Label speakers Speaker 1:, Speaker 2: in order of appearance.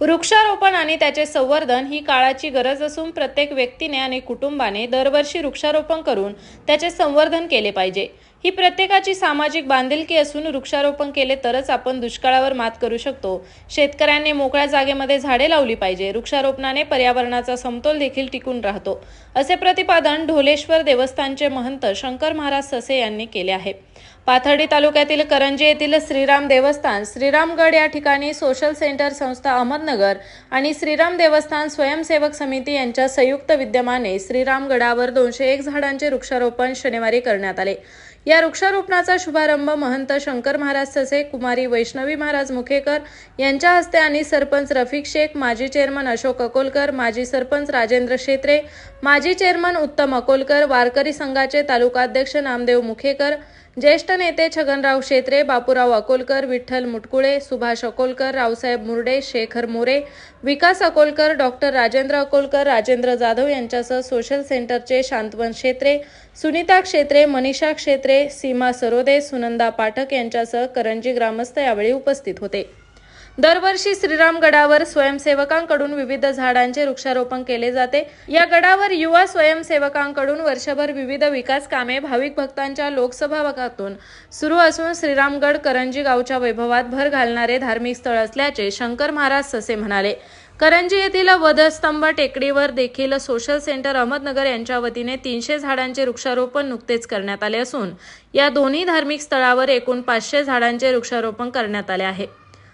Speaker 1: वृक्षारोपण आणि त्याचे संवर्धन ही काळाची गरज असून प्रत्येक व्यक्तीने आणि कुटुंबाने दरवर्षी वृक्षारोपण करून त्याचे संवर्धन केले पाहिजे. ही प्रत्येकाची सामाजिक बांधिलकी असून वृक्षारोपण केले तरच आपण दुष्काळावर मात करू शकतो. शेतकऱ्यांनी मोकळ्या जागेमध्ये झाडे लावली पाहिजे. वृक्षारोपणाने पर्यावरणाचा समतोल देखील टिकून राहतो. असे प्रतिपादन ढोलेश्वर देवस्थानचे महंत शंकर महाराज ससे यांनी केले आहे. पाथर्डी तालुक्यातील करंजी येथील श्रीराम देवस्थान श्रीरामगड या ठिकाणी सोशल सेंटर संस्था अहमदनगर आणि श्रीराम देवस्थान स्वयंसेवक समिती यांच्या संयुक्त विद्यमाने श्रीरामगडावर दोनशे एक झाडांचे वृक्षारोपण शनिवारी करण्यात आले. या वृक्षारोपणाचा शुभारंभ महंत शंकर महाराज ससे कुमारी वैष्णवी महाराज मुखेकर यांच्या हस्ते आणि सरपंच रफिक शेख माजी चेअरमन अशोक अकोलकर माजी सरपंच राजेंद्र शेत्रे माजी चेअरमन उत्तम अकोलकर वारकरी संघाचे तालुकाध्यक्ष नामदेव मुखेकर ज्येष्ठ नेते छगनराव शेत्रे बापूराव अकोलकर विठ्ठल मुटकुळे सुभाष अकोलकर रावसाहेब मुर्डे शेखर मोरे विकास अकोलकर डॉक्टर राजेंद्र अकोलकर राजेंद्र जाधव यांच्यासह सोशल सेंटरचे शांतवन क्षेत्रे सुनीता क्षेत्रे मनीषा क्षेत्रे सीमा सरोदे सुनंदा पाठक यांच्यासह करंजी ग्रामस्थ यावेळी उपस्थित होते. दरवर्षी श्रीरामगडावर स्वयंसेवकांकडून विविध झाडांचे वृक्षारोपण केले जाते. या गडावर युवा स्वयंसेवकांकडून वर्षभर विविध विकास कामे भाविक भक्तांच्या लोकसभा भागातून सुरू असून श्रीरामगड करंजी गावच्या वैभवात भर घालणारे धार्मिक स्थळ असल्याचे शंकर महाराज ससे म्हणाले. करंजी येथील वधस्तंभ टेकडीवर देखील सोशल सेंटर अहमदनगर यांच्या वतीने तीनशे झाडांचे वृक्षारोपण नुकतेच करण्यात आले असून या दोन्ही धार्मिक स्थळावर एकूण पाचशे झाडांचे वृक्षारोपण करण्यात आले आहे.